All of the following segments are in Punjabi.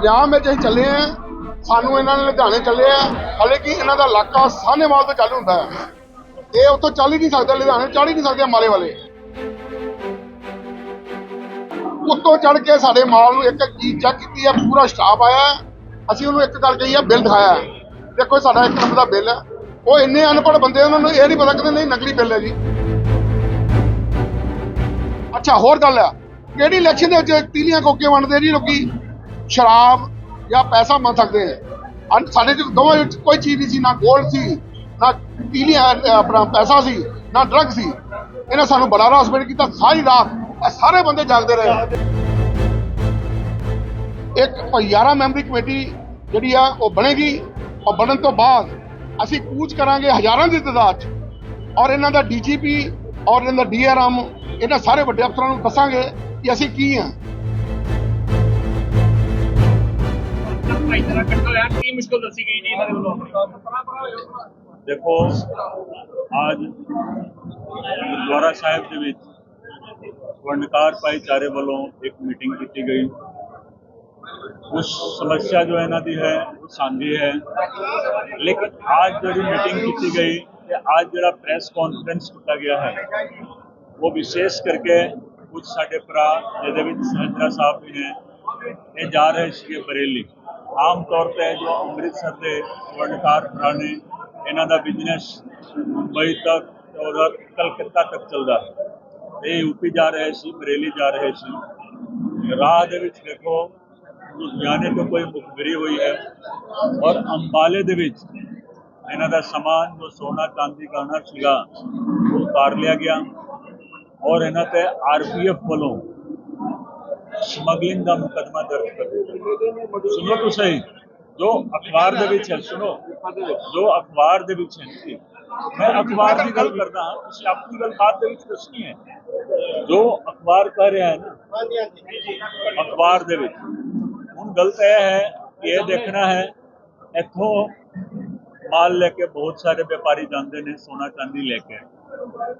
ਪੰਜਾਬ ਵਿੱਚ ਅਸੀਂ ਚੱਲੇ ਆ ਸਾਨੂੰ ਇਹਨਾਂ ਨੇ ਲੁਧਿਆਣੇ ਚੱਲੇ ਆ ਹਲੇ ਕਿ ਇਹਨਾਂ ਦਾ ਇਲਾਕਾ ਸਾਹਨੇਵਾਲ ਤੋਂ ਚਾਲੂ ਹੁੰਦਾ ਹੈ। ਇਹ ਉੱਥੋਂ ਚੱਲ ਹੀ ਨਹੀਂ ਸਕਦੇ, ਲੁਧਿਆਣੇ ਚੜ੍ਹ ਹੀ ਨਹੀਂ ਸਕਦੇ ਮਾਰੇ ਵਾਲੇ। ਉੱਤੋਂ ਚੜ ਕੇ ਸਾਡੇ ਮਾਲ ਨੂੰ ਇੱਕ ਚੀਜ਼ ਚੈੱਕ ਕੀਤੀ ਹੈ, ਪੂਰਾ ਸਟਾਫ ਆਇਆ ਅਸੀਂ ਉਹਨੂੰ ਇੱਕ ਗੱਲ ਕਹੀ ਹੈ, ਬਿੱਲ ਦਿਖਾਇਆ ਦੇਖੋ ਸਾਡਾ ਇੱਕ ਨੰਬਰ ਦਾ ਬਿੱਲ ਹੈ। ਉਹ ਇੰਨੇ ਅਨਪੜ੍ਹ ਬੰਦੇ ਉਹਨਾਂ ਨੂੰ ਇਹ ਨਹੀਂ ਪਤਾ ਕਿ ਨਹੀਂ, ਨਕਲੀ ਬਿੱਲ ਹੈ ਜੀ। ਅੱਛਾ, ਹੋਰ ਗੱਲ ਹੈ। ਕਿਹੜੀ ਇਲੈਕਸ਼ਨ ਦੇ ਵਿੱਚ ਤੀਲੀਆਂ ਕੋਕੇ ਵੰਡਦੇ ਜੀ ਲੋਕੀ? ਸ਼ਰਾਬ ਜਾਂ ਪੈਸਾ ਮੰਗ ਸਕਦੇ ਹੈ ਅਨ ਸਾਡੇ ਚ ਦੋਵਾਂ ਵਿੱਚ ਕੋਈ ਚੀਜ਼ ਨਹੀਂ ਸੀ, ਨਾ ਗੋਲਡ ਸੀ, ਨਾ ਤੀਲੀਆਂ ਆਪਣਾ ਪੈਸਾ ਸੀ, ਨਾ ਡਰੱਗ ਸੀ। ਇਹਨਾਂ ਸਾਨੂੰ ਬੜਾ ਹਰਾਸਮੈਂਟ ਕੀਤਾ, ਸਾਰੀ ਰਾਤ ਸਾਰੇ ਬੰਦੇ ਜਾਗਦੇ ਰਹੇ। ਇੱਕ 11 ਮੈਂਬਰੀ ਕਮੇਟੀ ਜਿਹੜੀ ਆ, ਉਹ ਬਣੇਗੀ ਔਰ ਬਣਨ ਤੋਂ ਬਾਅਦ ਅਸੀਂ ਕੂਚ ਕਰਾਂਗੇ ਹਜ਼ਾਰਾਂ ਦੀ ਤਾਦਾਦ 'ਚ। ਔਰ ਇਹਨਾਂ ਦਾ ਡੀਜੀਪੀ ਔਰ ਇਹਨਾਂ ਦਾ ਡੀਆਰਐਮ ਇਹਨਾਂ ਸਾਰੇ ਵੱਡੇ ਅਫਸਰਾਂ ਨੂੰ ਦੱਸਾਂਗੇ ਕਿ ਅਸੀਂ ਕੀ ਹਾਂ ਭਾਈ ਤਰ੍ਹਾਂ ਕੱਟੋ ਹੋਇਆ ਕੀ ਮੁਸ਼ਕਲ ਦੱਸੀ ਗਈ ਜੀ ਇਹਨਾਂ ਦੇ ਵੱਲੋਂ ਆਪਣੀ ਦੇਖੋ ਅੱਜ ਗੁਰਦੁਆਰਾ ਸਾਹਿਬ ਦੇ ਵਿੱਚ ਵਰਨਕਾਰ ਭਾਈਚਾਰੇ ਵੱਲੋਂ ਇੱਕ ਮੀਟਿੰਗ ਕੀਤੀ ਗਈ। ਉਸ ਸਮੱਸਿਆ ਜੋ ਇਹਨਾਂ ਦੀ ਹੈ ਉਹ ਸਾਂਝੀ ਹੈ ਲੇਕਿਨ ਅੱਜ ਜਿਹੜੀ ਮੀਟਿੰਗ ਕੀਤੀ ਗਈ ਤੇ ਅੱਜ ਜਿਹੜਾ ਪ੍ਰੈਸ ਕਾਨਫਰੰਸ ਕੀਤਾ ਗਿਆ ਹੈ ਉਹ ਵਿਸ਼ੇਸ਼ ਕਰਕੇ ਕੁਝ ਸਾਡੇ ਭਰਾ ਜਿਹਦੇ ਵਿੱਚ ਸਹਿਜਰਾ ਸਾਹਿਬ ਵੀ ਨੇ ਇਹ ਜਾ ਰਹੇ ਸੀਗੇ ਬਰੇਲੀ ਆਮ ਤੌਰ ਤੇ ਜੋ ਅੰਮ੍ਰਿਤਸਰ ਦੇ ਵਰਨਕਾਰ ਭਰਾ ਇਹਨਾਂ ਦਾ ਬਿਜ਼ਨਸ ਮੁੰਬਈ ਤੱਕ ਔਰ ਕਲਕੱਤਾ ਤੱਕ ਚੱਲਦਾ ਹੈ। ਇਹ ਯੂਪੀ ਜਾ ਰਹੇ ਸੀ, ਬਰੇਲੀ ਜਾ ਰਹੇ ਸੀ। ਰਾਹ ਦੇ ਵਿੱਚ ਦੇਖੋ ਉਸ ਲੁਧਿਆਣੇ ਤੋਂ ਕੋਈ ਮੁਖਬਰੀ ਹੋਈ ਹੈ ਔਰ ਅੰਬਾਲੇ ਦੇ ਵਿੱਚ ਇਹਨਾਂ ਦਾ ਸਮਾਨ ਜੋ ਸੋਨਾ ਚਾਂਦੀ ਗਾਣਾ ਸੀਗਾ, ਉਹ ਉਤਾਰ ਲਿਆ ਗਿਆ ਔਰ ਇਹਨਾਂ ਤੇ ਆਰਪੀਐਫ ਵੱਲੋਂ ਸਮਗਲਿੰਗ ਦਾ ਮੁਕਦਮਾ ਦਰਜ ਕਰ ਦਿੱਤਾ। ਸੁਣੋ ਤਾਂ ਸਹੀ ਜੋ ਅਖਬਾਰ ਦੇ ਵਿੱਚ ਹੈ, ਸੁਣੋ। ਜੋ ਅਖਬਾਰ ਦੇ ਵਿੱਚ ਹੈ ਮੈਂ ਅਖਬਾਰ ਦੀ ਗੱਲ ਕਰਦਾ ਹਾਂ, ਤੁਸੀਂ ਆਪਣੀ ਗੱਲ ਬਾਤ ਦੇ ਵਿੱਚ ਦੱਸਣੀ ਹੈ। ਜੋ ਅਖਬਾਰ ਕਹਿ ਰਿਹਾ ਹੈ ਨਾ, ਅਖਬਾਰ ਦੇ ਵਿੱਚ, ਹੁਣ ਗਲਤ ਇਹ ਹੈ ਕਿ ਇਹ ਦੇਖਣਾ ਹੈ, ਇੱਥੋਂ ਮਾਲ ਲੈ ਕੇ ਬਹੁਤ ਸਾਰੇ ਵਪਾਰੀ ਜਾਂਦੇ ਨੇ, ਸੋਨਾ ਚਾਂਦੀ ਲੈ ਕੇ।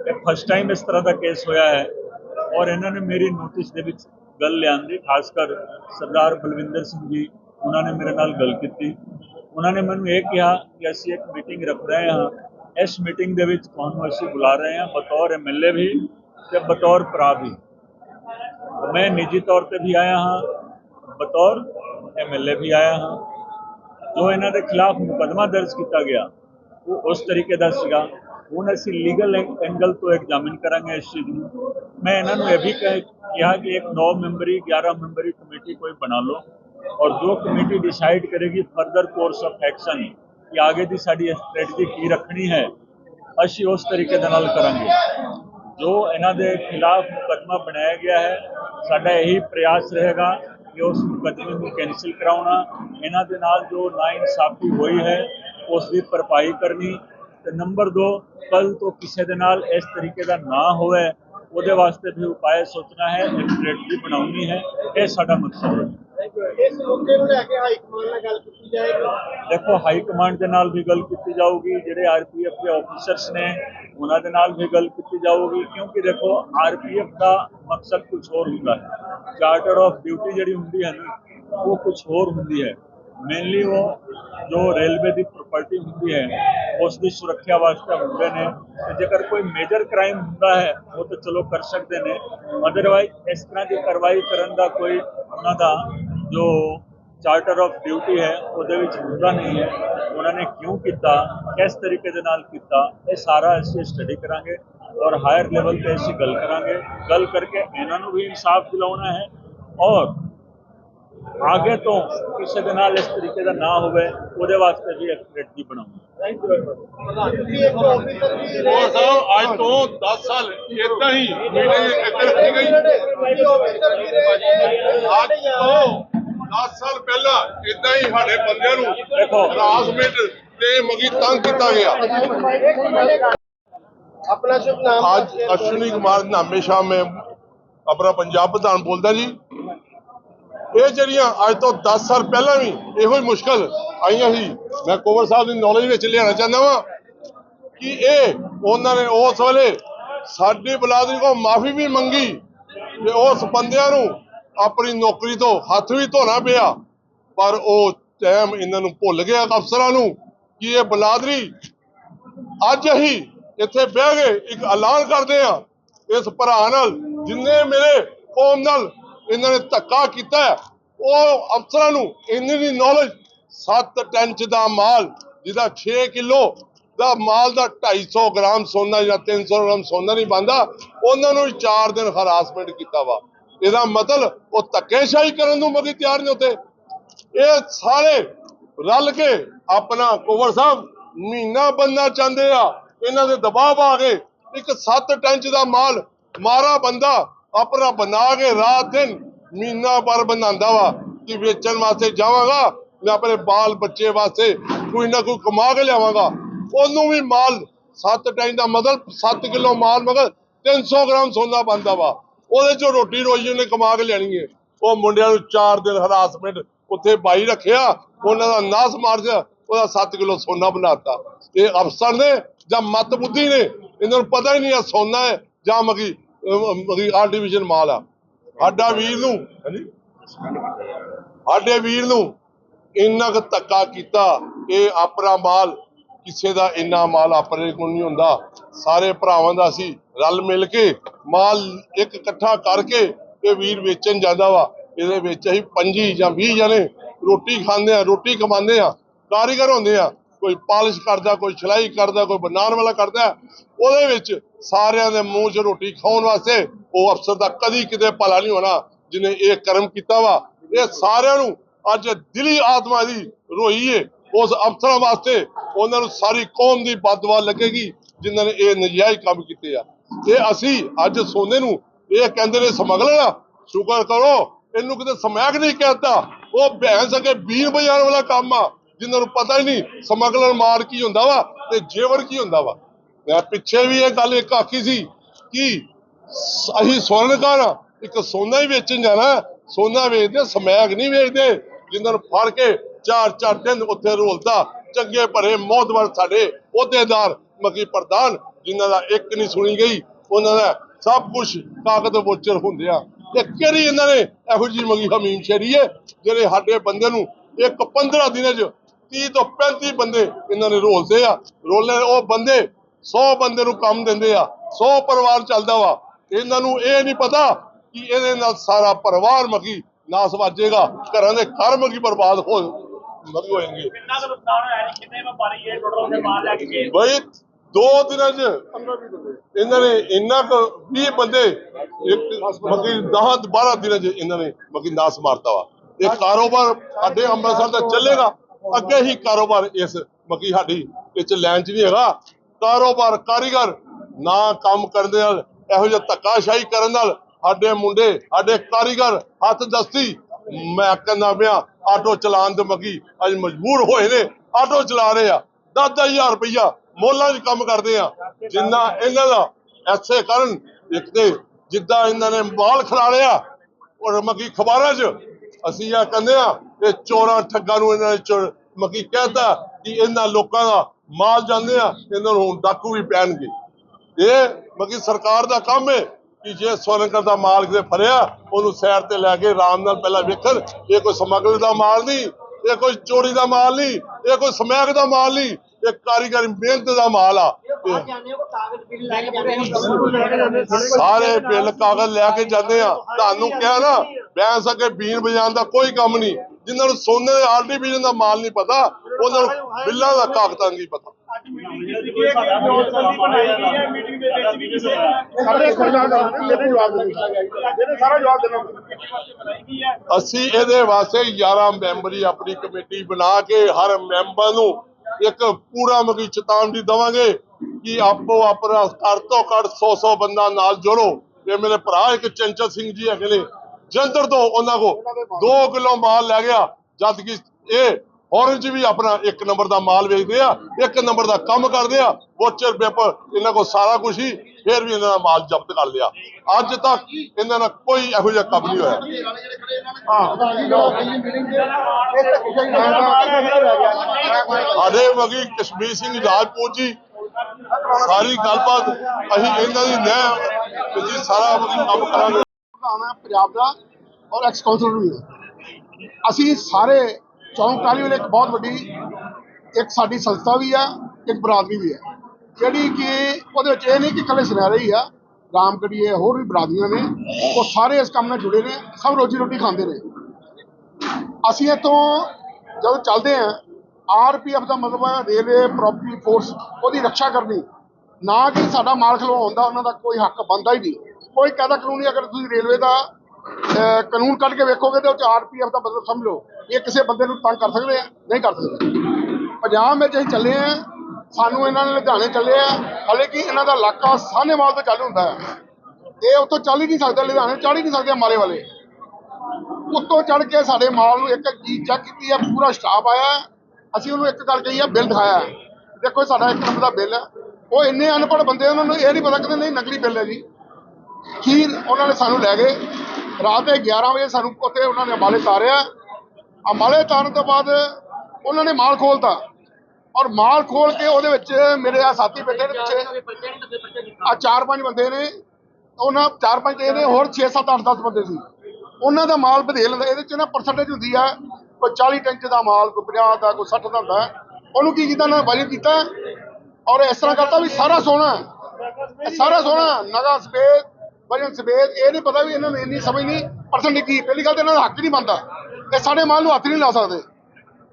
ਇਹ ਫਸਟ ਟਾਈਮ ਇਸ ਤਰ੍ਹਾਂ ਦਾ ਕੇਸ ਹੋਇਆ ਹੈ ਔਰ ਇਹਨਾਂ ਨੇ ਮੇਰੀ ਨੋਟਿਸ ਦੇ ਵਿੱਚ ਗੱਲ ਲਿਆਂਦੀ ਖਾਸ ਕਰ ਸਰਦਾਰ ਬਲਵਿੰਦਰ ਸਿੰਘ ਜੀ, ਉਹਨਾਂ ਨੇ ਮੇਰੇ ਨਾਲ ਗੱਲ ਕੀਤੀ। ਉਹਨਾਂ ਨੇ ਮੈਨੂੰ ਇਹ ਕਿਹਾ ਕਿ ਅਸੀਂ ਇੱਕ ਮੀਟਿੰਗ ਰੱਖ ਰਹੇ ਹਾਂ। ਇਸ ਮੀਟਿੰਗ ਦੇ ਵਿੱਚ ਤੁਹਾਨੂੰ ਅਸੀਂ ਬੁਲਾ ਰਹੇ ਹਾਂ, ਬਤੌਰ ਐਮਐਲਏ ਵੀ ਤੇ ਬਤੌਰ ਭਰਾ ਵੀ। ਮੈਂ ਨਿੱਜੀ ਤੌਰ ਤੇ ਵੀ ਆਇਆ ਹਾਂ, ਬਤੌਰ ਐਮਐਲਏ ਵੀ ਆਇਆ ਹਾਂ। ਜੋ ਇਹਨਾਂ ਦੇ ਖਿਲਾਫ ਮੁਕਦਮਾ ਦਰਜ ਕੀਤਾ ਗਿਆ, ਉਹ ਉਸ ਤਰੀਕੇ ਦਾ ਸੀਗਾ। ਹੁਣ ਅਸੀਂ ਲੀਗਲ ਐਂਗਲ ਤੋਂ ਐਗਜ਼ਾਮਿਨ ਕਰਾਂਗੇ ਇਸ ਚੀਜ਼ ਨੂੰ। ਮੈਂ ਇਹਨਾਂ ਨੂੰ ਇਹ ਵੀ ਕਹਿ- ਕਿਹਾ ਕਿ ਇੱਕ 9 ਮੈਂਬਰੀ 11 ਮੈਂਬਰੀ ਕਮੇਟੀ ਕੋਈ ਬਣਾ ਲਓ ਔਰ ਜੋ ਕਮੇਟੀ ਡਿਸਾਈਡ ਕਰੇਗੀ ਫਰਦਰ ਕੋਰਸ ਆਫ ਐਕਸ਼ਨ ਕਿ ਆਗੇ ਦੀ ਸਾਡੀ ਸਟ੍ਰੈਟਜੀ ਕੀ ਰੱਖਣੀ ਹੈ, ਅਸੀਂ ਉਸ ਤਰੀਕੇ ਦੇ ਨਾਲ ਕਰਾਂਗੇ। ਜੋ ਇਹਨਾਂ ਦੇ ਖਿਲਾਫ ਮੁਕੱਦਮਾ ਬਣਾਇਆ ਗਿਆ ਹੈ, ਸਾਡਾ ਇਹੀ ਪ੍ਰਯਾਸ ਰਹੇਗਾ ਕਿ ਉਸ ਮੁਕੱਦਮੇ ਨੂੰ ਕੈਂਸਲ ਕਰਾਉਣਾ। ਇਹਨਾਂ ਦੇ ਨਾਲ ਜੋ ਨਾਇਨਸਾਫੀ ਹੋਈ ਹੈ, ਉਸ ਦੀ ਭਰਪਾਈ ਕਰਨੀ ਤੇ ਨੰਬਰ 2 ਕੱਲ ਤੋਂ ਕਿਸੇ ਦੇ ਨਾਲ ਇਸ ਤਰੀਕੇ ਦਾ ਨਾ ਹੋਵੇ ਉਹਦੇ ਵਾਸਤੇ ਵੀ ਉਪਾਅ ਸੋਚਣਾ ਹੈ ਸਟ੍ਰੈਟਜੀ ਬਣਾਉਣੀ ਹੈ ਇਹ ਸਾਡਾ ਮਕਸਦ ਹੈ। ਇਸ ਮੁੱਦੇ ਨੂੰ ਲੈ ਕੇ ਹਾਈ ਕਮਾਂਡ ਨਾਲ ਗੱਲ ਕੀਤੀ ਜਾਏਗੀ। ਦੇਖੋ ਹਾਈ ਕਮਾਂਡ ਦੇ ਨਾਲ ਵੀ ਗੱਲ ਕੀਤੀ ਜਾਊਗੀ ਜਿਹੜੇ ਆਰਪੀਐਫ ਦੇ ਆਫੀਸਰਸ ਨੇ ਉਹਨਾਂ ਦੇ ਨਾਲ ਵੀ ਗੱਲ ਕੀਤੀ ਜਾਊਗੀ ਕਿਉਂਕਿ ਦੇਖੋ ਆਰਪੀਐਫ ਦਾ ਮਕਸਦ ਕੁਝ ਹੋਰ ਹੁੰਦਾ ਹੈ। ਚਾਰਟਰ ਆਫ ਡਿਊਟੀ ਜਿਹੜੀ ਹੁੰਦੀ ਹੈ ਨਾ ਉਹ ਕੁਝ ਹੋਰ ਹੁੰਦੀ ਹੈ। ਮੇਨਲੀ ਉਹ ਜੋ ਰੇਲਵੇ ਦੀ ਪ੍ਰਾਪਰਟੀ ਹੁੰਦੀ ਹੈ, ਉਸ ਦੀ ਸੁਰੱਖਿਆ ਵਾਸਤੇ ਹੁੰਦੇ ਨੇ। ਤੇ ਜੇਕਰ ਕੋਈ ਮੇਜਰ ਕ੍ਰਾਈਮ ਹੁੰਦਾ ਹੈ, ਉਹ ਤਾਂ ਚਲੋ ਕਰ ਸਕਦੇ ਨੇ। ਅਦਰਵਾਈਜ਼ ਇਸ ਤਰ੍ਹਾਂ ਦੀ ਕਾਰਵਾਈ ਕਰਨ ਦਾ ਕੋਈ ਉਹਨਾਂ ਦਾ ਜੋ ਚਾਰਟਰ ਆਫ ਡਿਊਟੀ ਹੈ, ਉਹਦੇ ਵਿੱਚ ਹੁੰਦਾ ਨਹੀਂ ਹੈ। ਉਹਨਾਂ ਨੇ ਕਿਉਂ ਕੀਤਾ, ਕਿਸ ਤਰੀਕੇ ਦੇ ਨਾਲ ਕੀਤਾ, ਇਹ ਸਾਰਾ ਅਸੀਂ ਸਟੱਡੀ ਕਰਾਂਗੇ ਔਰ ਹਾਇਰ ਲੈਵਲ ਤੇ ਅਸੀਂ ਗੱਲ ਕਰਾਂਗੇ। ਗੱਲ ਕਰਕੇ ਇਹਨਾਂ ਨੂੰ ਵੀ ਇਨਸਾਫ ਦਿਲਾਉਣਾ ਹੈ ਔਰ ਆਗੇ ਤੋਂ ਕਿਸੇ ਦੇ ਨਾਲ ਇਸ ਤਰੀਕੇ ਦਾ ਨਾ ਹੋਵੇ ਉਹਦੇ ਵਾਸਤੇ ਵੀ ਇੱਕ ਸਟ੍ਰੈਟਜੀ ਬਣਾਉਂਗੇ ਉਹ ਸਾਹਿਬ ਅੱਜ ਤੋਂ 10 ਸਾਲ ਇਦਾਂ ਹੀ ਮੀਟਿੰਗ ਇੱਥੇ ਰੱਖੀ ਗਈ ਆਫੀਸਰ ਵੀ ਰਹੇ ਅੱਜ ਤੋਂ 10 ਸਾਲ ਪਹਿਲਾਂ ਇਦਾਂ ਹੀ ਸਾਡੇ ਬੰਦਿਆਂ ਨੂੰ ਦੇਖੋ। ਹਰਾਸਮੈਂਟ ਤੇ ਮਗੀ ਤੰਗ ਕੀਤਾ ਗਿਆ। ਆਪਣਾ ਸ਼ੁਭ ਨਾਮ ਅੱਜ ਅਸ਼ਵਨੀ ਕੁਮਾਰ ਨਾਮੇ ਸ਼ਾਹ ਮੈਂ ਆਪਣਾ ਪੰਜਾਬ ਪ੍ਰਧਾਨ ਬੋਲਦਾ ਜੀ। ਇਹ ਜਿਹੜੀਆਂ ਅੱਜ ਤੋਂ 10 ਸਾਲ ਪਹਿਲਾਂ ਵੀ ਇਹੋ ਹੀ ਮੁਸ਼ਕਲ ਆਈਆਂ ਸੀ, ਮੈਂ ਕੋਵਰ ਸਾਹਿਬ ਦੀ ਨੌਲੇਜ ਵਿੱਚ ਲਿਆਉਣਾ ਚਾਹੁੰਦਾ ਵਾਂ ਕਿ ਇਹ ਉਹਨਾਂ ਨੇ ਉਸ ਵੇਲੇ ਸਾਡੀ ਬਲਾਦਰੀ ਕੋ ਮਾਫੀ ਵੀ ਮੰਗੀ ਤੇ ਉਸ ਬੰਦਿਆਂ ਨੂੰ ਆਪਣੀ ਨੌਕਰੀ ਤੋਂ ਹੱਥ ਵੀ ਧੋਣਾ ਪਿਆ, ਪਰ ਉਹ ਟਾਈਮ ਇਹਨਾਂ ਨੂੰ ਭੁੱਲ ਗਿਆ ਅਫਸਰਾਂ ਨੂੰ ਕਿ ਇਹ ਬਲਾਦਰੀ ਅੱਜ ਹੀ ਇੱਥੇ ਬਹਿ ਗਏ ਇੱਕ ਐਲਾਨ ਕਰਦੇ ਆ ਇਸ ਭਰਾ ਨਾਲ ਜਿੰਨੇ ਮੇਰੇ ਕੌਮ ਨਾਲ ਇਹਨਾਂ ਨੇ ਧੱਕਾ ਕੀਤਾ ਉਹ ਅਫਸਰਾਂ ਨੂੰ ਇੰਨੀ ਦੀ ਨੌਲੇਜ 7 ਟੈਂਚ ਦਾ ਮਾਲ, ਜਿਹਦਾ 6 ਕਿਲੋ ਦਾ ਮਾਲ ਦਾ 250 ਗ੍ਰਾਮ ਸੋਨਾ ਜਾਂ 300 ਗ੍ਰਾਮ ਸੋਨਾ ਨਹੀਂ ਬੰਦਾ ਉਹਨਾਂ ਨੂੰ 4 ਦਿਨ ਹਰਾਸਮੈਂਟ ਕੀਤਾ ਵਾ। ਇਹਦਾ ਮਤਲਬ ਉਹ ਧੱਕੇਸ਼ਾਹੀ ਕਰਨ ਨੂੰ ਮਗੀ ਤਿਆਰ ਨੇ ਉੱਤੇ ਇਹ ਸਾਰੇ ਰਲ ਕੇ ਆਪਣਾ ਕੋਵਰ ਸਾਹਿਬ ਮਹੀਨਾ ਬੰਨਾ ਚਾਹੁੰਦੇ ਆ। ਇਹਨਾਂ ਦੇ ਦਬਾਅ ਆ ਗਏ ਇੱਕ 7 ਟੈਂਚ ਦਾ ਮਾਲ ਮਾਰਾ ਬੰਦਾ ਆਪਣਾ ਬਣਾ ਕੇ ਰਾਤ ਦਿਨ ਮਹੀਨਾ ਪਰ ਬਣਾਉਂਦਾ ਵਾ ਕਿ ਵੇਚਣ ਵਾਸਤੇ ਜਾਵਾਂਗਾ, ਮੈਂ ਆਪਣੇ ਬਾਲ ਬੱਚੇ ਵਾਸਤੇ ਕੋਈ ਨਾ ਕੋਈ ਕਮਾ ਕੇ ਲਿਆਵਾਂਗਾ। ਉਹਨੂੰ ਵੀ ਮਾਲ ਸੱਤ ਟਾਈਮ ਦਾ ਮਤਲਬ 7 ਕਿਲੋ ਮਾਲ ਮਗਰ 300 ਗ੍ਰਾਮ ਸੋਨਾ ਬੰਦਾ ਵਾ। ਉਹਦੇ ਚੋਂ ਰੋਟੀ ਰੋਜੀ ਉਹਨੇ ਕਮਾ ਕੇ ਲੈਣੀ ਹੈ ਉਹ ਮੁੰਡਿਆਂ ਨੂੰ 4 ਦਿਨ ਹਰਾਸਮੈਂਟ ਉੱਥੇ ਬਾਈ ਰੱਖਿਆ, ਉਹਨਾਂ ਦਾ ਨਾਸ ਮਾਰ ਜਾ ਉਹਦਾ 7 ਕਿਲੋ ਸੋਨਾ ਬਣਾਤਾ ਇਹ ਅਫਸਰ ਨੇ ਜਾਂ ਮਤ ਬੁੱਧੀ ਨੇ, ਇਹਨਾਂ ਨੂੰ ਪਤਾ ਹੀ ਨਹੀਂ ਆ ਸੋਨਾ ਹੈ ਜਾਂ ਮਗੀ। ਆਰਟੀਫੀਸ਼ੀਅਲ ਮਾਲ ਆ। ਸਾਡਾ ਵੀਰ ਨੂੰ ਹਾਂਜੀ। ਸਾਡੇ ਵੀਰ ਨੂੰ ਇੰਨਾ ਕੁ ਧੱਕਾ ਕੀਤਾ ਇਹ ਆਪਣਾ ਮਾਲ ਕਿਸੇ ਦਾ ਇੰਨਾ ਮਾਲ ਆਪਣੇ ਕੋਲ ਨਹੀਂ ਹੁੰਦਾ। ਸਾਰੇ ਭਰਾਵਾਂ ਦਾ ਅਸੀਂ ਰਲ ਮਿਲ ਕੇ ਮਾਲ ਇੱਕ ਇਕੱਠਾ ਕਰਕੇ ਇਹ ਵੀਰ ਵੇਚਣ ਜਾਂਦਾ ਵਾ। ਇਹਦੇ ਵਿੱਚ ਅਸੀਂ 25 ਜਾਂ 20 ਜਣੇ ਰੋਟੀ ਖਾਂਦੇ ਆ ਰੋਟੀ ਕਮਾਉਂਦੇ ਆ ਕਾਰੀਗਰ ਹੁੰਦੇ ਆ। ਕੋਈ ਪਾਲਿਸ਼ ਕਰਦਾ, ਕੋਈ ਛਲਾਈ ਕਰਦਾ, ਕੋਈ ਬਣਾਉਣ ਵਾਲਾ ਕਰਦਾ, ਉਹਦੇ ਵਿੱਚ ਸਾਰਿਆਂ ਦੇ ਮੂੰਹ 'ਚ ਰੋਟੀ ਖਾਉਣ ਵਾਸਤੇ ਉਹ ਅਫਸਰ ਦਾ ਕਦੀ ਕਿਤੇ ਭਲਾ ਨਹੀਂ ਹੋਣਾ ਜਿਹਨੇ ਇਹ ਕਰਮ ਕੀਤਾ ਵਾ। ਇਹ ਸਾਰਿਆਂ ਨੂੰ ਅੱਜ ਦਿਲੀ ਆਤਮਾ ਦੀ ਰੋਈਏ ਉਸ ਅਫਸਰਾਂ ਵਾਸਤੇ ਉਹਨਾਂ ਨੂੰ ਸਾਰੀ ਕੌਮ ਦੀ ਬਦਵਾ ਲੱਗੇਗੀ ਜਿਨ੍ਹਾਂ ਨੇ ਇਹ ਨਜਾਇਜ਼ ਕੰਮ ਕੀਤੇ ਆ। ਤੇ ਅਸੀਂ ਅੱਜ ਸੋਨੇ ਨੂੰ ਇਹ ਕਹਿੰਦੇ ਨੇ, ਸਮਗਲਰ ਆ, ਸ਼ੁਕਰ ਕਰੋ। ਇਹਨੂੰ ਕਿਤੇ ਸਮੈਕ ਨਹੀਂ ਕਹਿੰਦਾ ਉਹ ਭੈਣ ਸਕੇ ਬੀਨ ਬਜਾਣ ਵਾਲਾ ਕੰਮ ਆ। ਜਿਨ੍ਹਾਂ ਨੂੰ ਪਤਾ ਹੀ ਨਹੀਂ ਸਮਗਲਰ ਮਾਰ ਕੀ ਹੁੰਦਾ ਵਾ ਤੇ ਜੇਵਰ ਕੀ ਹੁੰਦਾ ਵਾ। ਮੈਂ ਪਿੱਛੇ ਵੀ ਇਹ ਗੱਲ ਇੱਕ ਆਖੀ ਸੀ ਕਿ ਅਸੀਂ ਸਵਰਨਕਾਰ ਆ ਇੱਕ ਸੋਨਾ ਹੀ ਵੇਚਣ ਜਾਣਾ, ਸੋਨਾ ਵੇਚਦੇ, ਸਮੈਗ ਨਹੀਂ ਵੇਚਦੇ, ਜਿਨ੍ਹਾਂ ਨੂੰ ਫੜ ਕੇ ਚਾਰ ਚਾਰ ਦਿਨ ਉੱਥੇ ਰੋਲਦਾ ਚੰਗੇ ਭਰੇ ਮੌਤਵਰ ਸਾਡੇ ਅਹੁਦੇਦਾਰ ਮਕੀ ਪ੍ਰਧਾਨ, ਜਿਨ੍ਹਾਂ ਦਾ ਇੱਕ ਨਹੀਂ ਸੁਣੀ ਗਈ, ਉਹਨਾਂ ਦਾ ਸਭ ਕੁਝ ਕਾਗਜ਼ ਵੋਚਰ ਹੁੰਦੇ ਆ। ਤੇ ਕਿਹੜੀ ਇਹਨਾਂ ਨੇ ਇਹੋ ਜੀ ਮੰਗੀ ਹਮੀਮ ਸ਼ੇਰੀ ਹੈ, ਜਿਹੜੇ ਸਾਡੇ ਬੰਦੇ ਨੂੰ ਇੱਕ 15 ਦਿਨਾਂ 'ਚ 30 ਤੋਂ 35 ਬੰਦੇ ਇਹਨਾਂ ਨੇ ਰੋਲਦੇ ਆ। ਰੋਲੇ ਉਹ ਬੰਦੇ 100 ਬੰਦੇ ਨੂੰ ਕੰਮ ਦਿੰਦੇ ਆ। 100 ਪਰਿਵਾਰ ਚੱਲਦਾ ਵਾ। ਇਹਨਾਂ ਨੂੰ ਇਹ ਨਹੀਂ ਪਤਾ ਕਿ ਇਹਦੇ ਨਾਲ ਸਾਰਾ ਪਰਿਵਾਰ ਮਗੀ ਨਾਸ ਵਾਜੇਗਾ। ਘਰਾਂ ਦੇ ਘਰ ਮਗੀ ਬਰਬਾਦ ਹੋ ਮਗੀ ਹੋਣਗੇ ਕਿੰਨਾ ਕੁ ਨੁਕਸਾਨ ਹੋਇਆ ਜੀ? ਕਿੰਨੇ ਵਪਾਰੀ ਇਹ ਟੋਟਲ ਦੇ ਮਾਲ ਲੈ ਕੇ ਗਏ ਬਈ ਦੋ ਦਿਨਾਂ 'ਚ ਇਹਨਾਂ ਨੇ ਇੰਨਾ ਕੁ 20 ਬੰਦੇ ਇੱਕ ਮਗੀ 10 12 ਦਿਨਾਂ 'ਚ ਇਹਨਾਂ ਨੇ ਮਗੀ ਨਾਸ ਮਾਰਤਾ ਵਾ। ਇਹ ਕਾਰੋਬਾਰ ਸਾਡੇ ਅੰਮ੍ਰਿਤਸਰ ਦਾ ਚੱਲੇਗਾ। ਅੱਗੇ ਹੀ ਕਾਰੋਬਾਰ ਇਸ ਮਗੀ ਸਾਡੀ ਵਿੱਚ ਲੈਣ 'ਚ ਨਹੀਂ ਹੈਗਾ। ਕਾਰੋਬਾਰ ਕਾਰੀਗਰ ਨਾ ਕੰਮ ਕਰਨ ਦੇ ਨਾਲ ਇਹੋ ਜਿਹਾ ਧੱਕਾਸ਼ਾਹੀ ਕਰਨ ਨਾਲ ਸਾਡੇ ਮੁੰਡੇ ਸਾਡੇ ਕਾਰੀਗਰ ਹੱਥ ਦਸਤੀ। ਮੈਂ ਕਹਿੰਦਾ ਪਿਆ ਆਟੋ ਚਲਾਉਣ ਦੇ ਮਗੀ ਅੱਜ ਮਜਬੂਰ ਹੋਏ ਨੇ। ਆਟੋ ਚਲਾ ਰਹੇ ਆ। 10000 ਰੁਪਈਆ ਮੋਲਾਂ 'ਚ ਕੰਮ ਕਰਦੇ ਆ। ਜਿੰਨਾ ਇਹਨਾਂ ਦਾ ਐਸੇ ਕਰਨ ਇੱਕ ਤੇ ਜਿੱਦਾਂ ਇਹਨਾਂ ਨੇ ਮਾਲ ਖਿਲਾਰਿਆ ਔਰ ਮੱਕੀ ਖਬਰਾਂ 'ਚ ਅਸੀਂ ਆ ਕਹਿੰਦੇ ਆ ਇਹ ਚੋਰਾਂ ਠੱਗਾਂ ਨੂੰ ਇਹਨਾਂ ਨੇ ਚੋਰ ਮੱਕੀ ਕਹਿੰਦਾ ਕਿ ਇਹਨਾਂ ਲੋਕਾਂ ਦਾ ਮਾਲ ਜਾਂਦੇ ਆ, ਇਹਨਾਂ ਨੂੰ ਹੁਣ ਡਾਕੂ ਵੀ ਪੈਣਗੇ। ਇਹ ਮੱਕੀ ਸਰਕਾਰ ਦਾ ਕੰਮ ਹੈ ਕਿ ਜੇ ਸੋਨਕਰ ਦਾ ਮਾਲ ਕਿਤੇ ਫੜਿਆ, ਉਹਨੂੰ ਸਾਈਡ ਤੇ ਲੈ ਕੇ ਆਰਾਮ ਨਾਲ ਪਹਿਲਾਂ ਵੇਖਣ। ਇਹ ਕੋਈ ਸਮਗਲਰ ਦਾ ਮਾਲ ਨਹੀਂ, ਇਹ ਕੋਈ ਚੋਰੀ ਦਾ ਮਾਲ ਨਹੀਂ, ਇਹ ਕੋਈ ਸਮੈਕ ਦਾ ਮਾਲ ਨਹੀਂ, ਇਹ ਕਾਰੀਗਰੀ ਮਿਹਨਤ ਦਾ ਮਾਲ ਆ। ਸਾਰੇ ਬਿੱਲ ਕਾਗਜ਼ ਲੈ ਕੇ ਜਾਂਦੇ ਆ। ਤੁਹਾਨੂੰ ਕਿਹਾ ਨਾ ਬੈਂਸ ਅੱਗੇ ਬੀਨ ਵਜਾਉਣ ਦਾ ਕੋਈ ਕੰਮ ਨਹੀਂ। ਜਿਨ੍ਹਾਂ ਨੂੰ ਸੋਨੇ ਦੇ ਆਰਟੀਫੀਸ਼ਲ ਦਾ ਮਾਲ ਨਹੀਂ ਪਤਾ ਉਹਨਾਂ ਨੂੰ ਬਿੱਲਾਂ ਦਾ ਕਾਗਜ਼ਾਂ ਨਹੀਂ ਪਤਾ। ਮੀਟਿੰਗ ਦੇ ਵਿੱਚ ਵੀ ਕਿਸੇ ਸਾਰੇ ਸਰਕਾਰ ਮੇਰੇ ਜਵਾਬ ਦੇਣਾ ਇਹਨੇ ਸਾਰਾ ਜਵਾਬ ਦੇਣਾ। ਬਣਾਈ ਗਈ ਹੈ ਅਸੀਂ ਇਹਦੇ ਵਾਸਤੇ 11 ਮੈਂਬਰੀ ਆਪਣੀ ਕਮੇਟੀ ਬਣਾ ਕੇ ਹਰ ਮੈਂਬਰ ਨੂੰ ਇੱਕ ਪੂਰਾ ਮਗੀ ਚੇਤਾਵਨੀ ਦਵਾਂਗੇ। ਕਿ ਆਪੋ ਆਪਣਾ ਘੱਟ ਤੋਂ ਘੱਟ 100 100 ਬੰਦਾ ਨਾਲ ਜੋੜੋ। ਇਹ ਮੇਰੇ ਭਰਾ ਇੱਕ ਚੰਚਲ ਸਿੰਘ ਜੀ ਹੈਗੇ ਨੇ। ਜੰਦਰ ਤੋਂ ਉਹਨਾਂ ਕੋ 2 ਕਿਲੋ ਮਾਲ ਲੈ ਗਿਆ। ਜਦ ਕਿ ਇਹ ਔਰੰਜ ਵੀ ਆਪਣਾ ਇੱਕ ਨੰਬਰ ਦਾ ਮਾਲ ਵੇਚਦੇ ਆ, ਇੱਕ ਨੰਬਰ ਦਾ ਕੰਮ ਕਰਦੇ ਆ। ਵੋਚਰ ਪੇਪਰ, ਇਹਨਾਂ ਕੋ ਸਾਰਾ ਕੁਝ ਹੀ ਫਿਰ ਵੀ ਇਹਨਾਂ ਦਾ ਮਾਲ ਜ਼ਬਤ ਕਰ ਲਿਆ। ਅੱਜ ਤੱਕ ਇਹਨਾਂ ਨਾਲ ਕੋਈ ਇਹੋ ਜਿਹਾ ਕੰਮ ਨਹੀਂ ਹੋਇਆ। ਸਾਡੇ ਮਗੀ ਕਸ਼ਮੀਰ ਸਿੰਘ ਰਾਜਪੂਤ ਜੀ ਸਾਰੀ ਗੱਲਬਾਤ ਅਸੀਂ ਇਹਨਾਂ ਦੀ ਨਹਿ ਤੇ ਜੀ ਸਾਰਾ ਕੰਮ ਕਰਾਂਗੇ। ਪ੍ਰਧਾਨ ਪੰਜਾਬ ਦਾ ਔਰ ਐਕਸ ਕਾਉਂਸਲਰ ਵੀ ਹੈ ਅਸੀਂ ਸਾਰੇ ਚੌਂਕ ਟਾਲੀ ਵੇਲੇ ਇੱਕ ਬਹੁਤ ਵੱਡੀ, ਇੱਕ ਸਾਡੀ ਸੰਸਥਾ ਵੀ ਆ, ਇੱਕ ਬਰਾਦਰੀ ਵੀ ਹੈ ਜਿਹੜੀ ਕਿ ਉਹਦੇ ਵਿੱਚ ਇਹ ਨਹੀਂ ਕਿ ਇਕੱਲੇ ਸੁਨਹਿਰੇ ਹੀ ਆ ਰਾਮਗੜੀਏ ਹੋਰ ਵੀ ਬਰਾਦਰੀਆਂ ਨੇ, ਉਹ ਸਾਰੇ ਇਸ ਕੰਮ ਨਾਲ ਜੁੜੇ ਨੇ, ਸਭ ਰੋਜੀ ਰੋਟੀ ਖਾਂਦੇ ਨੇ ਅਸੀਂ ਇੱਥੋਂ ਜਦੋਂ ਚੱਲਦੇ ਆ ਆਰਪੀਐਫ ਦਾ ਮਤਲਬ ਹੈ ਰੇਲਵੇ ਪ੍ਰੋਪਰਟੀ ਫੋਰਸ ਉਹਦੀ ਰੱਖਿਆ ਕਰਨੀ। ਨਾ ਕਿ ਸਾਡਾ ਮਾਲ ਖਲਵਾਉਣ ਦਾ, ਉਹਨਾਂ ਦਾ ਕੋਈ ਹੱਕ ਬਣਦਾ ਹੀ ਨਹੀਂ। ਕੋਈ ਕਾਇਦਾ ਕਾਨੂੰਨ ਨਹੀਂ ਅਗਰ ਤੁਸੀਂ ਰੇਲਵੇ ਦਾ ਕਾਨੂੰਨ ਕੱਢ ਕੇ ਵੇਖੋਗੇ ਤਾਂ ਉਹ ਚ ਆਰਪੀਐਫ ਦਾ ਮਤਲਬ ਸਮਝ ਲਓ ਇਹ ਕਿਸੇ ਬੰਦੇ ਨੂੰ ਤੰਗ ਕਰ ਸਕਦੇ ਆ, ਨਹੀਂ ਕਰ ਸਕਦੇ। ਪੰਜਾਬ ਵਿੱਚ ਅਸੀਂ ਚੱਲੇ ਆ, ਸਾਨੂੰ ਇਹਨਾਂ ਨੇ ਲੁਧਿਆਣੇ ਚੱਲੇ ਆ, ਹਲੇ ਕਿ ਇਹਨਾਂ ਦਾ ਇਲਾਕਾ ਸਾਹਨੇਵਾਲ ਤੋਂ ਚੱਲ ਹੁੰਦਾ ਹੈ। ਇਹ ਉੱਥੋਂ ਚੱਲ ਹੀ ਨਹੀਂ ਸਕਦਾ, ਲੁਧਿਆਣੇ ਚੜ੍ਹ ਹੀ ਨਹੀਂ ਸਕਦੇ ਮਾਲੇ ਵਾਲੇ। ਉੱਤੋਂ ਚੜ ਕੇ ਸਾਡੇ ਮਾਲ ਨੂੰ ਇੱਕ ਚੀਜ਼ ਚੈੱਕ ਕੀਤੀ ਹੈ, ਪੂਰਾ ਸਟਾਫ ਆਇਆ। ਅਸੀਂ ਉਹਨੂੰ ਇੱਕ ਗੱਲ ਕਹੀ ਹੈ ਬਿੱਲ ਦਿਖਾਇਆ। ਦੇਖੋ ਸਾਡਾ ਇੱਕ ਨੰਬਰ ਦਾ ਬਿੱਲ ਹੈ ਉਹ ਇੰਨੇ ਅਨਪੜ੍ਹ ਬੰਦੇ ਉਹਨਾਂ ਨੂੰ ਇਹ ਨਹੀਂ ਪਤਾ ਕਿ ਨਹੀਂ ਨਕਲੀ ਬਿੱਲ ਹੈ ਜੀ। ਖੀਰ ਉਹਨਾਂ ਨੇ ਸਾਨੂੰ ਲੈ ਗਏ। ਰਾਤ ਦੇ 11 ਵਜੇ ਸਾਨੂੰ ਉੱਥੇ ਉਹਨਾਂ ਨੇ ਅੰਬਾਲੇ ਤਾਰਿਆ। ਅੰਬਾਲੇ ਤਾਰਨ ਤੋਂ ਬਾਅਦ ਉਹਨਾਂ ਨੇ ਮਾਲ ਖੋਲਤਾ ਔਰ ਮਾਲ ਖੋਲ ਕੇ ਉਹਦੇ ਵਿੱਚ ਮੇਰੇ ਆ ਸਾਥੀ ਬੈਠੇ ਨੇ ਪਿੱਛੇ। ਆ ਚਾਰ ਪੰਜ ਬੰਦੇ ਨੇ। ਉਹਨਾਂ ਚਾਰ ਪੰਜ ਤੇ ਹੋਰ 6 7 8 10 ਬੰਦੇ ਸੀ। ਉਹਨਾਂ ਦਾ ਮਾਲ ਵਧੇਲ, ਇਹਦੇ ਚ ਨਾ ਪਰਸੈਂਟੇਜ ਹੁੰਦੀ ਆ। ਕੋਈ 40 ਟੈਂਕ ਦਾ ਮਾਲ ਕੋਈ 50 ਦਾ, ਕੋਈ 60 ਦਾ ਹੁੰਦਾ ਉਹਨੂੰ ਕੀ ਕੀਤਾ ਨਾ ਵਜਨ ਕੀਤਾ ਔਰ ਇਸ ਤਰ੍ਹਾਂ ਕਰਤਾ ਵੀ ਸਾਰਾ ਸੋਨਾ ਸਾਰਾ ਸੋਨਾ ਨਗਾ ਸਫੇਦ, ਵਜਨ ਸਫੇਦ, ਇਹ ਨਹੀਂ ਪਤਾ ਵੀ ਇਹਨਾਂ ਨੂੰ ਇੰਨੀ ਸਮਝ ਨਹੀਂ ਪਰਸੈਂਟੇਜ ਕੀ, ਪਹਿਲੀ ਗੱਲ ਤਾਂ ਇਹਨਾਂ ਦਾ ਹੱਕ ਨਹੀਂ ਬਣਦਾ। ਇਹ ਸਾਡੇ ਮਾਲ ਨੂੰ ਹੱਥ ਨਹੀਂ ਲਾ ਸਕਦੇ।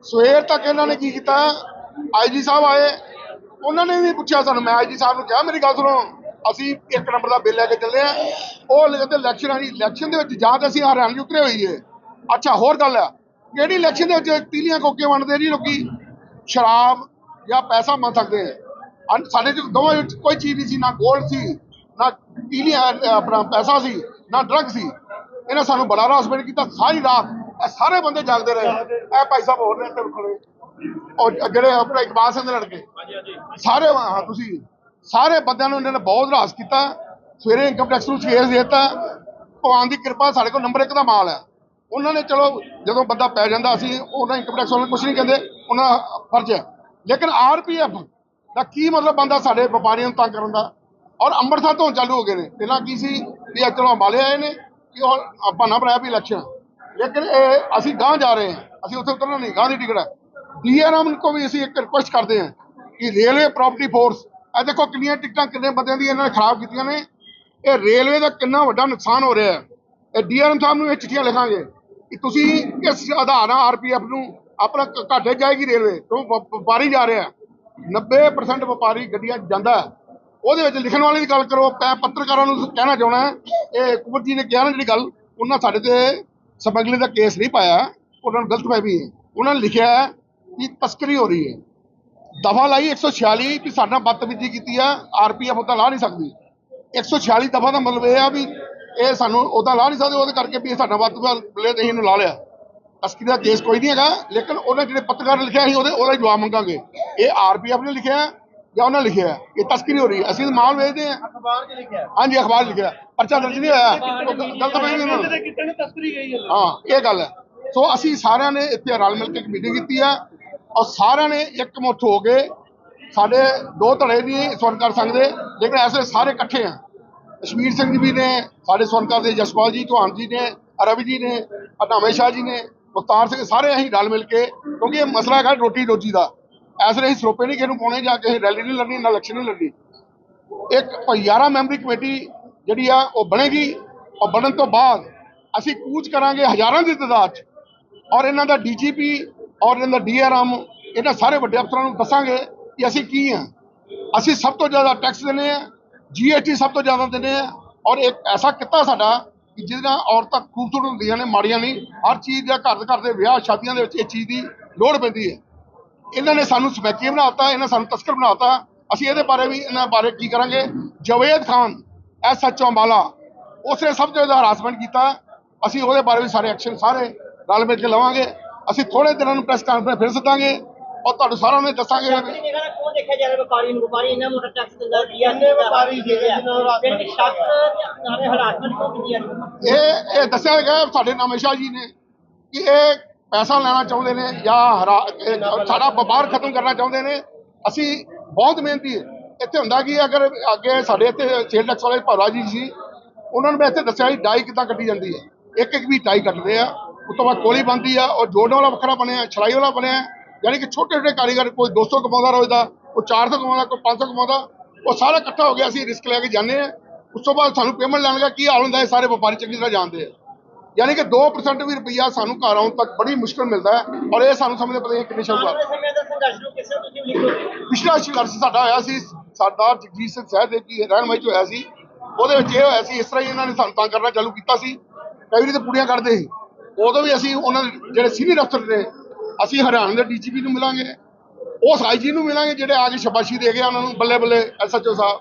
ਸਵੇਰ ਤੱਕ ਇਹਨਾਂ ਨੇ ਕੀ ਕੀਤਾ ਆਈਜੀ ਸਾਹਿਬ ਆਏ। ਉਹਨਾਂ ਨੇ ਵੀ ਪੁੱਛਿਆ ਸਾਨੂੰ, ਮੈਂ ਆਈਜੀ ਸਾਹਿਬ ਨੂੰ ਕਿਹਾ, ਮੇਰੀ ਗੱਲ ਸੁਣੋ, ਅਸੀਂ ਇੱਕ ਨੰਬਰ ਦਾ ਬਿੱਲ ਲੈ ਕੇ ਚੱਲੇ ਆ ਉਹ ਕਹਿੰਦੇ ਇਲੈਕਸ਼ਨ ਆਣੀ ਇਲੈਕਸ਼ਨ ਦੇ ਵਿੱਚ ਜਾਂ ਤਾਂ ਅਸੀਂ ਹਰਿਆਣੇ ਉਤਰੇ ਹੋਈਏ ਅੱਛਾ, ਹੋਰ ਗੱਲ ਹੈ। ਕਿਹੜੀ ਇਲੈਕਸ਼ਨ ਦੇ ਵਿੱਚ ਤੀਲੀਆਂ ਕੋਕੇ ਵੰਡਦੇ ਨਹੀਂ ਲੋਕੀ? ਸ਼ਰਾਬ ਜਾਂ ਪੈਸਾ ਮੰਗ ਸਕਦੇ ਆ। ਸਾਡੇ ਚ ਦੋਵਾਂ ਵਿੱਚ ਕੋਈ ਚੀਜ਼ ਨਹੀਂ ਸੀ ਨਾ ਗੋਲਡ ਸੀ ਨਾ ਤੀਲੀਆਂ ਆਪਣਾ ਪੈਸਾ ਸੀ ਨਾ ਡਰੱਗ ਸੀ। ਇਹਨਾਂ ਸਾਨੂੰ ਬੜਾ ਹਰਾਸਮੈਂਟ ਕੀਤਾ ਸਾਰੀ ਰਾਤ ਇਹ ਸਾਰੇ ਬੰਦੇ ਜਾਗਦੇ ਰਹੇ। ਇਹ ਭਾਈ ਸਾਹਿਬ ਹੋਰ ਨੇ ਤੇ ਖੜੇ ਉਹ ਜਿਹੜੇ ਆਪਣਾ ਇਕਬਾਲ ਸਿੰਘ ਲੜਕੇ। ਸਾਰੇ ਹਾਂ ਤੁਸੀਂ ਸਾਰੇ ਬੰਦਿਆਂ ਨੂੰ ਇਹਨਾਂ ਨੇ ਬਹੁਤ ਹਰਾਸ ਕੀਤਾ। ਸਵੇਰੇ ਇਨਕਮ ਟੈਕਸ ਨੂੰ ਦੇ ਦਿੱਤਾ। ਭਗਵਾਨ ਦੀ ਕਿਰਪਾ ਸਾਡੇ ਕੋਲ ਨੰਬਰ 1 ਦਾ ਮਾਲ ਹੈ। ਉਹਨਾਂ ਨੇ ਚਲੋ ਜਦੋਂ ਬੰਦਾ ਪੈ ਜਾਂਦਾ ਅਸੀਂ ਉਹਨਾਂ ਇਨਕਮ ਟੈਕਸ ਵਾਲੇ ਕੁਝ ਨਹੀਂ ਕਹਿੰਦੇ, ਉਹਨਾਂ ਦਾ ਫਰਜ਼ ਹੈ। ਲੇਕਿਨ ਆਰਪੀਐਫ ਦਾ ਕੀ ਮਤਲਬ ਬੰਦਾ ਸਾਡੇ ਵਪਾਰੀਆਂ ਨੂੰ ਤੰਗ ਕਰਨ ਦਾ? ਔਰ ਅੰਮ੍ਰਿਤਸਰ ਤੋਂ ਚਾਲੂ ਹੋ ਗਏ ਨੇ। ਪਹਿਲਾਂ ਕੀ ਸੀ? ਵੀ ਇਹ ਚਲੋ ਅੰਬਾਲੇ ਆਏ ਨੇ ਕਿ ਉਹ ਬਹਾਨਾ ਬਣਾਇਆ ਵੀ ਇਲੈਕਸ਼ਨ ਲੇਕਿਨ ਇਹ ਅਸੀਂ ਗਾਂਹ ਜਾ ਰਹੇ ਹਾਂ। ਅਸੀਂ ਉੱਥੇ ਉਤਰਨਾ ਨਹੀਂ, ਗਾਂਹ ਦੀ ਟਿਕਟ ਹੈ। ਡੀਆਰਐਮ ਕੋ ਵੀ ਅਸੀਂ ਇੱਕ ਰਿਕੁਐਸਟ ਕਰਦੇ ਹਾਂ ਕਿ ਰੇਲਵੇ ਪ੍ਰਾਪਰਟੀ ਫੋਰਸ ਇਹ ਦੇਖੋ ਕਿੰਨੀਆਂ ਟਿਕਟਾਂ ਕਿੰਨੇ ਬੰਦਿਆਂ ਦੀ ਇਹਨਾਂ ਨੇ ਖਰਾਬ ਕੀਤੀਆਂ ਨੇ। ਇਹ ਰੇਲਵੇ ਦਾ ਕਿੰਨਾ ਵੱਡਾ ਨੁਕਸਾਨ ਹੋ ਰਿਹਾ ਹੈ। ਇਹ ਡੀਆਰਐਮ ਸਾਹਿਬ ਨੂੰ ਇਹ ਚਿੱਠੀਆਂ ਲਿਖਾਂਗੇ। ਕਿ ਤੁਸੀਂ ਕਿਸ ਆਧਾਰ ਨਾਲ ਆਰਪੀਐਫ ਨੂੰ ਆਪਣਾ ਘਾਟੇ ਜਾਏਗੀ ਰੇਲਵੇ ਤੋਂ ਵਪਾਰੀ ਜਾ ਰਿਹਾ। 90% ਵਪਾਰੀ ਗੱਡੀਆਂ ਜਾਂਦਾ ਉਹਦੇ ਵਿੱਚ ਲਿਖਣ ਵਾਲੇ ਦੀ ਗੱਲ ਕਰੋ, ਮੈਂ ਪੱਤਰਕਾਰਾਂ ਨੂੰ ਕਹਿਣਾ ਚਾਹਣਾ ਇਹ ਕੁਮਰ ਜੀ ਨੇ ਕਿਹਾ ਨਾ ਜਿਹੜੀ ਗੱਲ, ਉਹਨਾਂ ਸਾਡੇ ਤੇ ਸਮਗਲਿੰਗ ਦਾ ਕੇਸ ਨਹੀਂ ਪਾਇਆ, ਉਹਨਾਂ ਨੂੰ ਗਲਤ ਫਹਿਮੀ ਹੈ। ਉਹਨਾਂ ਨੇ ਲਿਖਿਆ ਕਿ ਤਸਕਰੀ ਹੋ ਰਹੀ ਹੈ। ਦਫਾ ਲਾਈ 146 ਵੀ ਸਾਡੇ ਨਾਲ ਬਦਤਮੀਜ਼ੀ ਕੀਤੀ ਆ, ਆਰਪੀਐਫ ਉਹਦਾ ਲਾ ਨਹੀਂ ਸਕਦੀ। 146 ਦਫਾ ਦਾ ਮਤਲਬ ਇਹ ਆ ਵੀ ਇਹ ਸਾਨੂੰ ਉਹਦਾ ਲਾ ਨਹੀਂ ਸਕਦੇ ਉਹਦੇ ਕਰਕੇ ਵੀ ਸਾਡਾ ਬਦਤਮੀਜ਼ੀ ਅਸੀਂ ਇਹਨੂੰ ਲਾ ਲਿਆ। ਤਸਕਰੀ ਦਾ ਕੇਸ ਕੋਈ ਨਹੀਂ ਹੈਗਾ ਲੇਕਿਨ ਉਹਨੇ ਜਿਹੜੇ ਪੱਤਰਕਾਰ ਲਿਖਿਆ ਸੀ ਉਹਦੇ ਉਹਦਾ ਜਵਾਬ ਮੰਗਾਂਗੇ। ਇਹ ਆਰਪੀਐਫ ਨੇ ਲਿਖਿਆ ਜਾਂ ਉਹਨਾਂ ਲਿਖਿਆ ਇਹ ਤਸਕਰੀ ਹੋ ਰਹੀ ਹੈ। ਅਸੀਂ ਤਾਂ ਮਾਲ ਵੇਚਦੇ ਹਾਂ। ਅਖਬਾਰ 'ਚ ਲਿਖਿਆ ਹਾਂਜੀ ਅਖਬਾਰ 'ਚ ਲਿਖਿਆ ਪਰਚਾ ਦਰਜ ਨਹੀਂ ਹੋਇਆ। ਗਲਤ ਫਹਿਮੀ ਉਹਨਾਂ ਨੂੰ ਕਿਤੇ ਨੇ ਤਸਕਰੀ ਗਈ ਹੈ। ਹਾਂ ਇਹ ਗੱਲ ਹੈ। ਸੋ ਅਸੀਂ ਸਾਰਿਆਂ ਨੇ ਇੱਥੇ ਰਲ ਮਿਲ ਕੇ ਇੱਕ ਮੀਟਿੰਗ ਕੀਤੀ ਆ ਔਰ ਸਾਰਿਆਂ ਨੇ ਇੱਕ ਮੁੱਠ ਹੋ ਕੇ ਸਾਡੇ ਦੋ ਧੜੇ ਨਹੀਂ ਸੁਣ ਕਰ ਸਕਦੇ ਲੇਕਿਨ ਐਸੇ ਸਾਰੇ ਇਕੱਠੇ ਆ। ਕਸ਼ਮੀਰ ਸਿੰਘ ਜੀ ਵੀ ਨੇ, ਸਾਡੇ ਸੁਣਕਾਰ ਦੇ ਜਸਪਾਲ ਜੀ ਚੌਹਾਨ ਜੀ ਨੇ ਰਵੀ ਜੀ ਨੇ, ਅਨਾਮੇ ਸ਼ਾਹ ਜੀ ਨੇ, ਮੁਖਤਾਰ ਸਿੰਘ ਸਾਰੇ ਅਸੀਂ ਰਲ ਮਿਲ ਕੇ, ਕਿਉਂਕਿ ਇਹ ਮਸਲਾ ਹੈਗਾ ਰੋਟੀ ਰੋਜੀ ਦਾ। ਐਸੇ ਅਸੀਂ ਸਰੋਪੇ ਨਹੀਂ ਕਿਸੇ ਨੂੰ ਪਾਉਣੇ ਜਾਂ ਕਿਸੇ ਰੈਲੀ ਨਹੀਂ ਲੜਨੀ, ਨਾ ਇਲੈਕਸ਼ਨ ਨਹੀਂ ਲੜਨੀ। ਇੱਕ 11 ਮੈਂਬਰੀ ਕਮੇਟੀ ਜਿਹੜੀ ਆ, ਉਹ ਬਣੇਗੀ ਔਰ ਬਣਨ ਤੋਂ ਬਾਅਦ ਅਸੀਂ ਕੂਚ ਕਰਾਂਗੇ ਹਜ਼ਾਰਾਂ ਦੀ ਤਾਦਾਦ 'ਚ। ਔਰ ਇਹਨਾਂ ਦਾ ਡੀਜੀਪੀ ਔਰ ਇਹਨਾਂ ਦਾ ਡੀਆਰਐਮ ਇਹਨਾਂ ਸਾਰੇ ਵੱਡੇ ਅਫਸਰਾਂ ਨੂੰ ਦੱਸਾਂਗੇ ਕਿ ਅਸੀਂ ਕੀ ਹਾਂ ਅਸੀਂ ਸਭ ਤੋਂ ਜ਼ਿਆਦਾ ਟੈਕਸ ਦਿੰਦੇ ਆ ਜੀਐਸਟੀ ਸਭ ਤੋਂ ਜ਼ਿਆਦਾ ਦਿੰਦੇ ਆ। ਔਰ ਇੱਕ ਐਸਾ ਕਿੱਤਾ ਸਾਡਾ ਕਿ ਜਿਹਦੇ ਨਾਲ ਔਰਤਾਂ ਖੂਬਸੂਰਤ ਹੁੰਦੀਆਂ ਨੇ, ਮਾੜੀਆਂ ਨਹੀਂ। ਹਰ ਚੀਜ਼ ਦਾ ਘਰ ਘਰ ਦੇ ਵਿਆਹ ਸ਼ਾਦੀਆਂ ਦੇ ਵਿੱਚ ਇਹ ਚੀਜ਼ ਦੀ ਲੋੜ ਪੈਂਦੀ ਹੈ। ਇਹਨਾਂ ਨੇ ਸਾਨੂੰ ਸਮੈਕੀ ਬਣਾਤਾ ਇਹਨਾਂ ਸਾਨੂੰ ਤਸਕਰ ਬਣਾਤਾ ਅਸੀਂ ਇਹਦੇ ਬਾਰੇ ਵੀ, ਇਹਨਾਂ ਬਾਰੇ ਕੀ ਕਰਾਂਗੇ? ਜਵੇਦ ਖਾਨ ਐਸਐਚਓ ਅੰਬਾਲਾ, ਉਸਨੇ ਸਭ ਤੋਂ ਜ਼ਿਆਦਾ ਹਰਾਸਮੈਂਟ ਕੀਤਾ। ਅਸੀਂ ਉਹਦੇ ਬਾਰੇ ਵੀ ਸਾਰੇ ਐਕਸ਼ਨ ਸਾਰੇ ਰਲ ਮਿਲ ਕੇ ਲਵਾਂਗੇ। ਅਸੀਂ ਥੋੜੇ ਦਿਨਾਂ ਨੂੰ ਪ੍ਰੈਸ ਕਾਨਫਰੰਸ ਫਿਰ ਸੱਦਾਂਗੇ। ਔਰ ਤੁਹਾਨੂੰ ਸਾਰਿਆਂ ਨੂੰ ਦੱਸਾਂਗੇ। ਨਾਲ ਕਿਉਂ ਦੇਖਿਆ ਜਾ ਰਿਹਾ ਵਪਾਰੀ ਨੂੰ। ਵਪਾਰੀ ਇੰਨਾ ਮੋਟਾ ਟੈਕਸ ਦਿੰਦਾ ਦਿਆ ਇੰਨੇ ਵਪਾਰੀ ਜਿਹੜੇ ਨੂੰ ਫਿਰ ਵੀ ਸ਼ੱਕ ਤੇ ਨਾਲੇ ਹਰਾਸਮੈਂਟ ਕਿਉਂ ਕੀਤੀ ਜਾ ਰਹੀ ਇਹ ਇਹ ਦੱਸਿਆ ਗਿਆ ਸਾਡੇ ਨਾਮੇ ਸ਼ਾਹ ਜੀ ਨੇ ਕਿ ਇਹ ਪੈਸਾ ਲੈਣਾ ਚਾਹੁੰਦੇ ਨੇ ਜਾਂ ਹਰਾ ਇਹ ਸਾਡਾ ਵਪਾਰ ਖਤਮ ਕਰਨਾ ਚਾਹੁੰਦੇ ਨੇ। ਅਸੀਂ ਬਹੁਤ ਮਿਹਨਤੀ ਹੈ। ਇੱਥੇ ਹੁੰਦਾ ਕਿ ਅਗਰ ਅੱਗੇ ਸਾਡੇ ਇੱਥੇ ਸੇਲ ਟੈਕਸ ਵਾਲੇ ਭਰਾ ਜੀ ਸੀ ਉਹਨਾਂ ਨੂੰ ਮੈਂ ਇੱਥੇ ਦੱਸਿਆ ਸੀ ਡਾਈ ਕਿੱਦਾਂ ਕੱਢੀ ਜਾਂਦੀ ਹੈ। ਇੱਕ ਇੱਕ ਵੀ ਡਾਈ ਕੱਟਦੇ ਆ। ਉਸ ਤੋਂ ਬਾਅਦ ਕੋਲੀ ਬੰਦੀ ਆ ਉਹ ਜੋੜ ਵਾਲਾ ਵੱਖਰਾ ਬਣਿਆ ਛਲਾਈ ਵਾਲਾ ਬਣਿਆ। ਯਾਨੀ ਕਿ ਛੋਟੇ ਛੋਟੇ ਕਾਰੀਗਰ ਕੋਈ 200 ਕਮਾਉਂਦਾ ਰੋਜ਼ ਦਾ ਕੋਈ 400 ਕਮਾਉਂਦਾ ਕੋਈ 500 ਕਮਾਉਂਦਾ ਉਹ ਸਾਰਾ ਇਕੱਠਾ ਹੋ ਗਿਆ ਅਸੀਂ ਰਿਸਕ ਲੈ ਕੇ ਜਾਂਦੇ ਆ ਉਸ ਤੋਂ ਬਾਅਦ ਸਾਨੂੰ ਪੇਮੈਂਟ ਲੈਣ ਦਾ ਕੀ ਹਾਲ ਹੁੰਦਾ ਹੈ ਸਾਰੇ ਵਪਾਰੀ ਚੰਗੀ ਤਰ੍ਹਾਂ ਜਾਣਦੇ ਆ। ਯਾਨੀ ਕਿ 2% ਵੀ ਰੁਪਈਆ ਸਾਨੂੰ ਘਰ ਆਉਣ ਤੱਕ ਬੜੀ ਮੁਸ਼ਕਲ ਮਿਲਦਾ ਹੈ ਔਰ ਇਹ ਸਾਨੂੰ ਸਮਝਦੇ ਪਤਾ ਨਹੀਂ ਕਿੰਨੇ ਸ਼ੌਕ ਦਾ ਪਿਛਲਾ ਸੰਘਰਸ਼ ਸਾਡਾ ਹੋਇਆ ਸੀ ਸਾਡਾ ਜਗਜੀਤ ਸਿੰਘ ਸਹਿਦੇਵ ਜੀ ਰਹਿਨਮਾਈ ਚ ਹੋਇਆ ਸੀ ਉਹਦੇ ਵਿੱਚ ਇਹ ਹੋਇਆ ਸੀ ਇਸ ਤਰ੍ਹਾਂ ਹੀ ਇਹਨਾਂ ਨੇ ਸਾਨੂੰ ਤੰਗ ਕਰਨਾ ਚਾਲੂ ਕੀਤਾ ਸੀ। ਕਈ ਵਾਰੀ ਤਾਂ ਪੁੜੀਆਂ ਕੱਢਦੇ ਸੀ। ਉਦੋਂ ਵੀ ਅਸੀਂ ਉਹਨਾਂ ਦੇ ਜਿਹੜੇ ਸੀਨੀਅਰ ਅਫਸਰ ਨੇ ਅਸੀਂ ਹਰਿਆਣਾ ਦੇ ਡੀਜੀਪੀ ਨੂੰ ਮਿਲਾਂਗੇ। ਉਸ ਆਈਜੀ ਨੂੰ ਮਿਲਾਂਗੇ ਜਿਹੜੇ ਆ ਕੇ ਸ਼ਾਬਾਸ਼ੀ ਦੇ ਗਿਆ ਉਹਨਾਂ ਨੂੰ ਬੱਲੇ ਬੱਲੇ ਐਸਐਚਓ ਸਾਹਿਬ।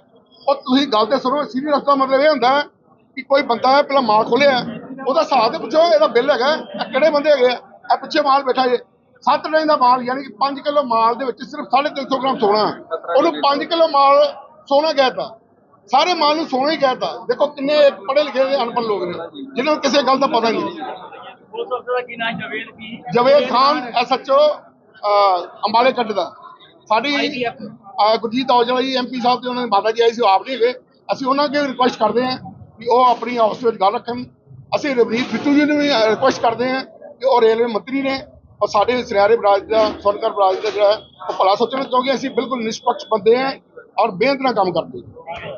ਉਹ ਤੁਸੀਂ ਗੱਲ ਤੇ ਸੁਣੋ ਸੀਨੀਅਰ ਅਫਸਰ ਦਾ ਮਤਲਬ ਇਹ ਹੁੰਦਾ ਕਿ ਕੋਈ ਬੰਦਾ ਪਹਿਲਾਂ ਮਾਲ ਖੋਲਿਆ ਉਹਦਾ ਹਿਸਾਬ ਤੇ ਪੁੱਛੋ, ਇਹਦਾ ਬਿੱਲ ਹੈਗਾ, ਇਹ ਕਿਹੜੇ ਬੰਦੇ ਹੈਗੇ ਆ? ਇਹ ਪਿੱਛੇ ਮਾਲ ਬੈਠਾ ਜੇ। 7 ਟਨ ਦਾ ਮਾਲ, ਯਾਨੀ ਕਿ 5 ਕਿਲੋ ਮਾਲ ਦੇ ਵਿੱਚ ਸਿਰਫ 350 ਗ੍ਰਾਮ ਸੋਨਾ। ਹੈ। ਉਹਨੂੰ 5 ਕਿਲੋ ਮਾਲ ਸੋਨਾ ਕਹਿਤਾ। ਸਾਰੇ ਮਾਲ ਨੂੰ ਸੋਨਾ ਹੀ ਕਹਿਤਾ। ਦੇਖੋ ਕਿੰਨੇ ਪੜ੍ਹੇ ਲਿਖੇ ਅਨਪੜ੍ਹ ਲੋਕ ਨੇ, ਜਿਨ੍ਹਾਂ ਨੂੰ ਕਿਸੇ ਗੱਲ ਦਾ ਪਤਾ ਨਹੀਂ। ਉਸ ਅਫਸਰ ਦਾ ਕੀ ਨਾਮ ਜਵੇਦ ਕੀ? ਜਵੇਦ ਖਾਨ ਐਸਐਚਓ ਅੰਬਾਲੇ ਕੱਟ ਦਾ। ਸਾਡੀ ਗੁਰਜੀਤ ਔਜਲਾ ਜੀ ਐਮਪੀ ਸਾਹਿਬ ਤੇ ਉਹਨਾਂ ਦੇ ਮਾਤਾ ਜੀ ਆਈ ਸੀ ਉਹ ਆਪ ਨਹੀਂ ਹੈਗੇ ਅਸੀਂ ਉਹਨਾਂ ਅੱਗੇ ਰਿਕੁਐਸਟ ਕਰਦੇ ਹਾਂ ਕਿ ਉਹ ਆਪਣੀ ਹਾਊਸ ਵਿੱਚ ਗੱਲ ਰੱਖਣ। ਅਸੀਂ ਰਵਨੀਤ ਬਿੱਟੂ ਜੀ ਨੂੰ ਵੀ ਰਿਕੁਐਸਟ ਕਰਦੇ ਹਾਂ ਕਿ ਉਹ ਰੇਲਵੇ ਮੰਤਰੀ ਨੇ ਔਰ ਸਾਡੇ ਸਿਰਿਆਰੇ ਬਰਾਜ ਦਾ ਸੋਨਕਰ ਬਰਾਜ ਦਾ ਜਿਹੜਾ ਉਹ ਭਲਾ ਸੋਚਣ ਕਿਉਂਕਿ ਅਸੀਂ ਬਿਲਕੁਲ ਨਿਸ਼ਪਕਸ਼ ਬੰਦੇ ਹਾਂ ਔਰ ਬੇਅੰਤ ਨਾਲ ਕੰਮ ਕਰਦੇ ਹਾਂ।